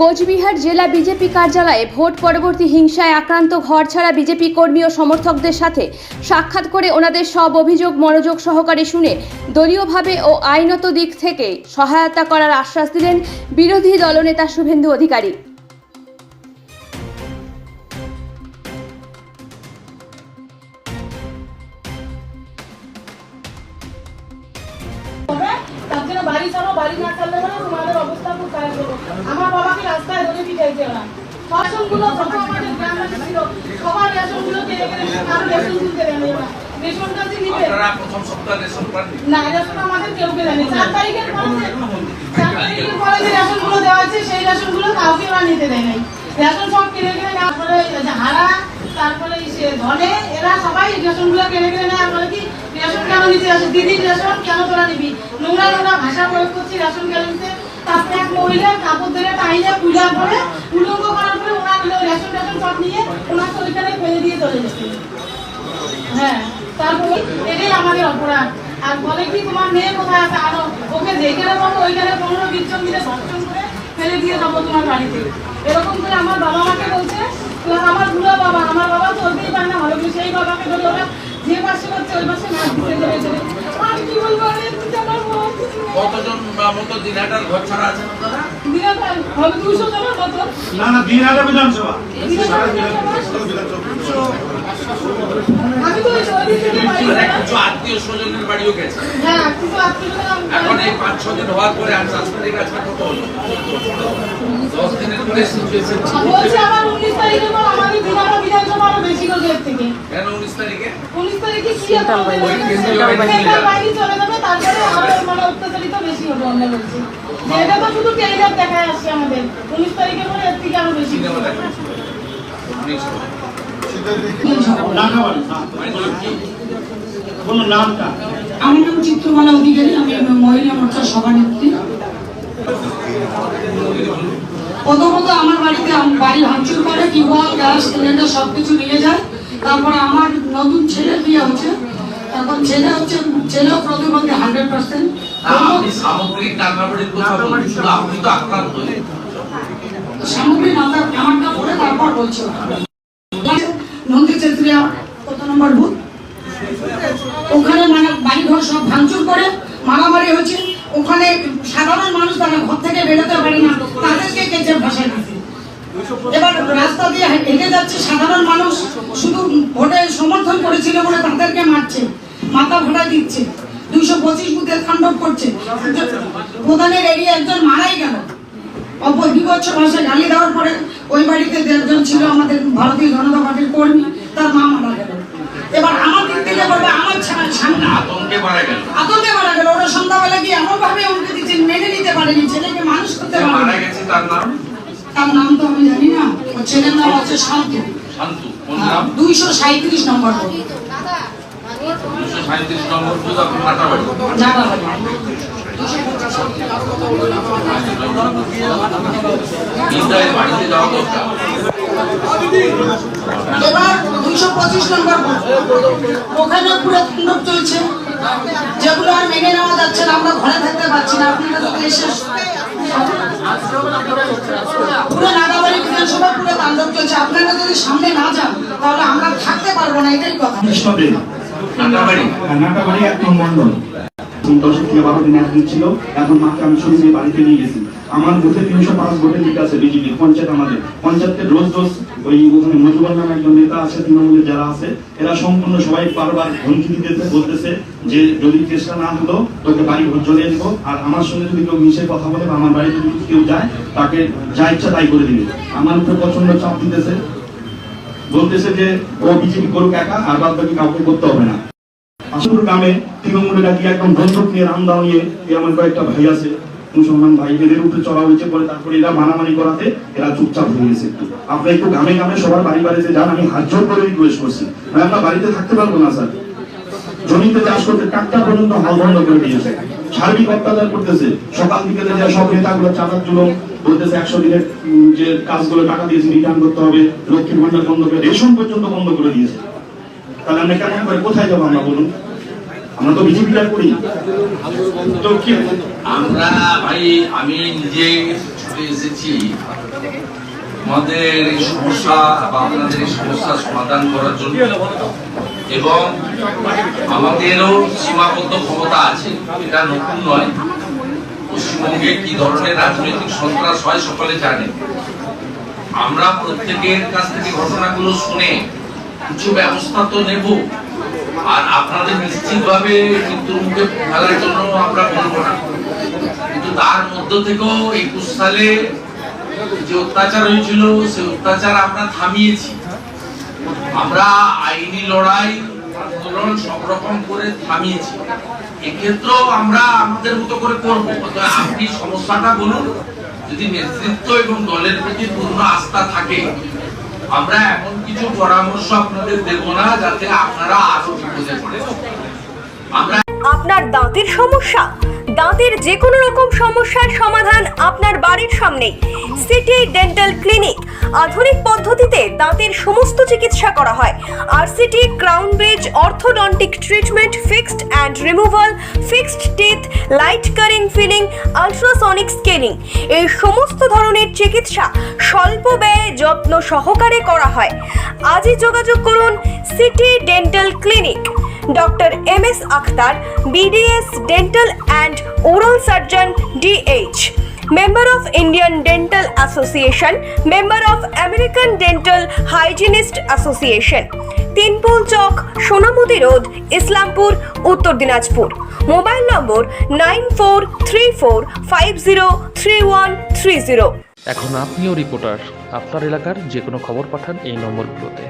কোচবিহার জেলা বিজেপি কার্যালয়ে ভোট পরবর্তী হিংসায় আক্রান্ত ঘর ছাড়া বিজেপি কর্মী ও সমর্থকদের সাথে সাক্ষাৎ করে ওনাদের সব অভিযোগ মনোযোগ সহকারে শুনে দলীয়ভাবে ও আইনত দিক থেকে সহায়তা করার আশ্বাস দিলেন বিরোধী দলনেতা শুভেন্দু অধিকারী। বাড়ি ছাড়ো বাড়ি না ছাড়লে পরে তোমাদের আমার বাবাকে রাস্তায় ধরে পিটাইছে ওরা। রেশনগুলো যত আমাদের গ্রামে ছিল। সবার রেশনগুলো কেড়ে কেড়ে কারও রেশন তুলতে দেয়নি ওরা। রেশনটা যে নিবে আপনারা প্রথম সপ্তাহে রেশন পাননি? না রেশন আমাদের কেউ কে দেয়নি চার তারিখের পরে চার তারিখের পরে যে রেশনগুলো দেওয়া হয়েছে সেই রেশনগুলো কাউকে ওরা নিতে দেয় নাই। রেশন সব কিনে কিনে নেওয়ার পরে হারা তারপরে সে ধনে এরা সবাই রেশনগুলো কিনে কিনে নেয়। আমরা কি রেশন কেন নিতে আসে? দিদির রেশন কেন তোরা নিবি? নোংরা নোংরা ভাষা প্রয়োগ করছি রেশন কেন নিতে? তারপরে এক মহিলা কাপড় ধরে টাইনে পূজা করে উলঙ্গ করার পরে ওনার রেশন টেশন সব নিয়ে ওনার ওইখানে ফেলে দিয়ে চলে গেছে। হ্যাঁ তারপরে এটাই আমাদের অপরাধ। আর বলে কি তোমার মেয়ে কোথায় আছে? আরও ওকে যেখানে পাবো ওইখানে পনেরো বিশ জন মিলে করে ফেলে দিয়ে যাব তোমার বাড়িতে। এরকম করে আমার বাবা মাকে বলছে আমার বুড়ো বাবা, আমার বাবা চলতেই পারে না, ভালো সেই বাবাকে ধরে ওরা যে পাশে করছে, ওই পাশে মাছ দিতে চলে চলে আমি কি বলব? কতজন মতো দিনহাটার ঘর ছাড়া আছেন আপনারা? না না দিন আগে বিধানসভা। আত্মীয় স্বজনের বাড়িও গেছে। হ্যাঁ এখন এই পাঁচ ছ দিন হওয়ার পরে তারিখ আজকে কত দশ দিনের সিচুয়েশন আরও বেশি করে এর থেকে। কেন উনিশ তারিখে? উনিশ তারপরে মানে অত্যাচারিত বেশি হবে অন্য বলছে। এটা তো শুধু টেলিগ্রাফ দেখায় আসছে আমাদের উনিশ পরে এর থেকে আরও বেশি। নামটা? আমার নাম চিত্রমালা অধিকারী আমি মহিলা মোর্চার সভানেত্রী। প্রথমত আমার বাড়িতে আম- বাড়ি ভাঙচুর করে টিউবওয়েল গ্যাস সিলিন্ডার সব কিছু নিয়ে যায়। তারপরে আমার নতুন ছেলে বিয়ে হচ্ছে। এখন ছেলে হচ্ছে ছেলেও প্রতিবন্ধী হান্ড্রেড পার্সেন্ট সামগ্রিক শুধু আপনি তো আক্রান্ত। নন্দী চেত্রিয়া ওখানে মানে বাড়ি ঘর সব ভাঙচুর করে মারামারি হচ্ছে। ওখানে সাধারণ মানুষ তারা ঘর থেকে বেরোতে পারে না। তাদেরকে কেচে ভাসায় দিচ্ছে এবার রাস্তা দিয়ে হেঁটে যাচ্ছে সাধারণ মানুষ। শুধু ভোটে সমর্থন করেছিল বলে তাদেরকে মারছে। মাথা ভাড়া দিচ্ছে। দুইশো পঁচিশ বুথে তাণ্ডব করছে। প্রধানের এরিয়া একজন মারাই গেল। অপর বিভৎস ভাষায় গালি দেওয়ার পরে ওই বাড়িতে একজন ছিল আমাদের ভারতীয় জনতা পার্টির কর্মী তার মা মারা গেল। এবার আমার দিক থেকে বলবে আমার সামনে আতঙ্কে মারা গেল। আতঙ্কে মারা গেল। ওরা সন্ধ্যাবেলা গিয়ে এমন ভাবে উনকে দিচ্ছে মেনে নিতে পারেনি ছেলেকে মানুষ করতে মারা গেছে তার নাম? তার নাম তো আমি জানি না। ওর ছেলের নাম হচ্ছে শান্তু। শান্তু কোন নাম? দুইশো সাঁত্রিশ নম্বর। দুশো সাঁত্রিশ নম্বর বুধ আপনার মাতাবাড়ি। জাগাবাড়ি। বিদ্যায়ের বাড়িতে যাওয়া দরকার এবার দুইশো পঁচিশ নম্বর। ওখানে পুরো তাণ্ডব চলছে। যেগুলো আর মেনে নেওয়া যাচ্ছে না আমরা ঘরে থাকতে পারছি না। আপনারা যদি এসে পুরো নাগাবাড়ি বিধানসভা পুরো তাণ্ডব চলছে। আপনারা যদি সামনে না যান তাহলে আমরা থাকতে পারব না এটাই কথা। কৃষ্ণদেব নাটাবাড়ি এক মন্ডল দশ থেকে বারো দিন একদিন ছিল? এখন মাকে আমি শুনে বাড়িতে নিয়ে গেছি আমার তিনশো পাঁচ ভোটে আছে বিজেপি, পঞ্চায়েত আমাদের। রোজ রোজ ওই ওখানে নামে একজন নেতা আছে, তৃণমূলের যারা আছে, এরা সম্পূর্ণ সবাই বারবার হুমকি দিতেছে, বলতেছে যে যদি না হলো তোকে বাড়ি ঘর জ্বলিয়ে দিব। আর আমার সঙ্গে যদি কেউ মিশে কথা বলে বা আমার বাড়িতে যদি কেউ যায়, তাকে যা ইচ্ছা তাই করে দিবে। আমার উপরে প্রচণ্ড চাপ দিতেছে। বলতেছে যে ও বিজেপি করুক একা, আর বাদ বাকি কাউকে করতে হবে না। আসল গ্রামে তৃণমূলেরা কি একদম বন্ধুক নিয়ে রামদাও নিয়ে আমার কয়েকটা ভাই আছে, মুসলমান ভাই, এদের উপরে চড়া হয়েছে পরে তারপরে এরা মানামানি করাতে এরা চুপচাপ হয়ে গেছে। একটু আপনি একটু গ্রামে গ্রামে সবার বাড়ি বাড়িতে যান, আমি হাত জোর করে রিকোয়েস্ট করছি। আমরা বাড়িতে থাকতে পারব না, স্যার। জমিতে চাষ করতে টাকা পর্যন্ত হাল বন্ধ করে দিয়েছে। সার্বিক অত্যাচার করতেছে। সকাল থেকে যে সব নেতাগুলো চাঁদার জন্য বলতেছে, একশো দিনের যে কাজগুলো টাকা দিয়েছে রিটার্ন করতে হবে, লক্ষ্মীর ভান্ডার বন্ধ করে, রেশন পর্যন্ত বন্ধ করে দিয়েছে। তাহলে আমরা কেমন করে, কোথায় যাব আমরা বলুন? আমরা তো বিজেপিটা করি তো কি? আমরা ভাই, আমি নিজে আজকে এসেছি। আমাদের এই সমস্যা বা আপনাদের এই সমস্যার সমাধান করার জন্য। এবং আমাদেরও সীমাবদ্ধ ক্ষমতা আছে, এটা নতুন নয়। পশ্চিমবঙ্গে কি ধরনের রাজনৈতিক সন্ত্রাস হয় সকলে জানে। আমরা প্রত্যেকের কাছ থেকে ঘটনাগুলো শুনে কিছু ব্যবস্থা তো নেব। আর আপনাদের নিশ্চিতভাবে মৃত্যুর মুখে ফেলার জন্য আমরা বলব না। কিন্তু তার থেকেও একুশ সালে যে অত্যাচার হয়েছিল, সে অত্যাচার আমরা থামিয়েছি। আমরা আইনি লড়াই, আন্দোলন সব রকম করে থামিয়েছি। এক্ষেত্রেও আমরা আমাদের মতো করে করব। আপনি সমস্যাটা বলুন, যদি নেতৃত্ব এবং দলের প্রতি পূর্ণ আস্থা থাকে আমরা এমন কিছু পরামর্শ আপনাদের দেব না, যাতে আপনারা আরও বিপদে পড়ে আমরা আপনার দাঁতের সমস্যা দাঁতের যে কোনো রকম সমস্যার সমাধান আপনার বাড়ির সামনেই সিটি ডেন্টাল ক্লিনিক। আধুনিক পদ্ধতিতে দাঁতের সমস্ত চিকিৎসা করা হয়। আর city crown bridge orthodontic treatment, fixed and removal, fixed teeth, light curing filling, ultrasonic scaling. এই সমস্ত ধরনের চিকিৎসা স্বল্প ব্যয়ে যত্ন সহকারে করা হয়। আজই যোগাযোগ করুন city dental clinic. Doctor M S Akhtar BDS dental and oral surgeon DH member of Indian dental association member of American dental hygienist association Tinpul Chowk Sonamati road Islampur Uttar Dinajpur mobile number nine four three four five zero three one three zero এখন আপনিও reporter আপনার এলাকার যে কোনো খবর পাঠান এই নম্বরগুলোতে।